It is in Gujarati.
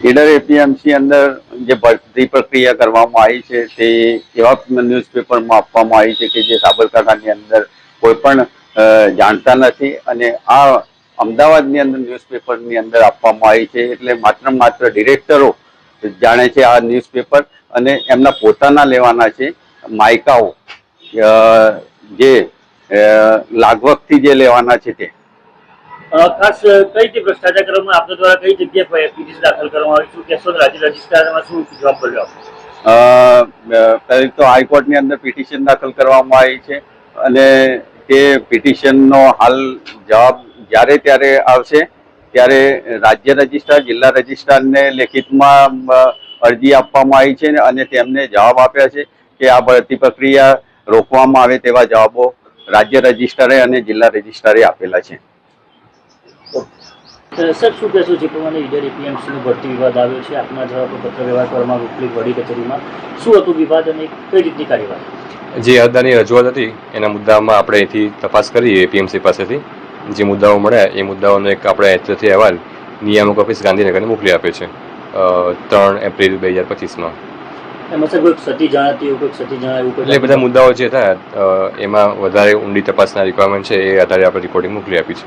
ઈડર એપીએમસી અંદર જે ભરતી પ્રક્રિયા કરવામાં આવી છે તે એવા ન્યૂઝપેપરમાં આપવામાં આવી છે કે જે સાબરકાંઠાની અંદર કોઈ પણ જાણતા નથી અને આ અમદાવાદની અંદર ન્યૂઝપેપરની અંદર આપવામાં આવી છે એટલે માત્ર માત્ર ડિરેક્ટરો જાણે છે આ ન્યૂઝપેપર અને એમના પોતાના લેવાના છે માયકાઓ જે લાગવકથી જે લેવાના છે તે. ખાસ કઈ રીતે ભ્રષ્ટાચાર કરવામાં આપના દ્વારા કઈ જગ્યાએ પીટીસી દાખલ કરવામાં આવી? શું કેસો રાજ્ય રજિસ્ટ્રારમાં શું જવાબ અ, પહેલી તો હાઈકોર્ટની અંદર પિટિશન દાખલ કરવામાં આવી છે અને તે પિટિશનનો હાલ જવાબ જ્યારે ત્યારે આવશે ત્યારે રાજ્ય રજિસ્ટ્રાર જિલ્લા રજિસ્ટ્રારને લેખિતમાં અરજી આપવામાં આવી છે અને તેમને જવાબ આપ્યા છે કે આ ભરતી પ્રક્રિયા રોકવામાં આવે તેવા જવાબો રાજ્ય રજિસ્ટ્રારે અને જિલ્લા રજિસ્ટ્રારે આપેલા છે. સર શું કહેશો જે પ્રમાણે ઈડર એપીએમસીનો ભરતી વિવાદ આવ્યો છે? આપના જવાબ પત્ર વ્યવહાર કરવામાં ઉપલી વડી કચેરીમાં. શું હતું વિવાદ અને કઈ રીતની કાર્યવાહી? જે અરજદારની રજૂઆત હતી એના મુદ્દામાં આપણે અહીંથી તપાસ કરી એપીએમસી પાસેથી. જે મુદ્દાઓ મળ્યા એ મુદ્દાઓનો એક આપણે એચથી અહેવાલ નિયામક ઓફિસ ગાંધીનગરને મોકલી આપ્યો છે ત્રણ એપ્રિલ બે હજાર પચીસમાં. એટલે એ બધા મુદ્દાઓ જે હતા એમાં વધારે ઊંડી તપાસના રિક્વાયરમેન્ટ છે એ આધારે આપણે રિપોર્ટિંગ મોકલી આપી છે.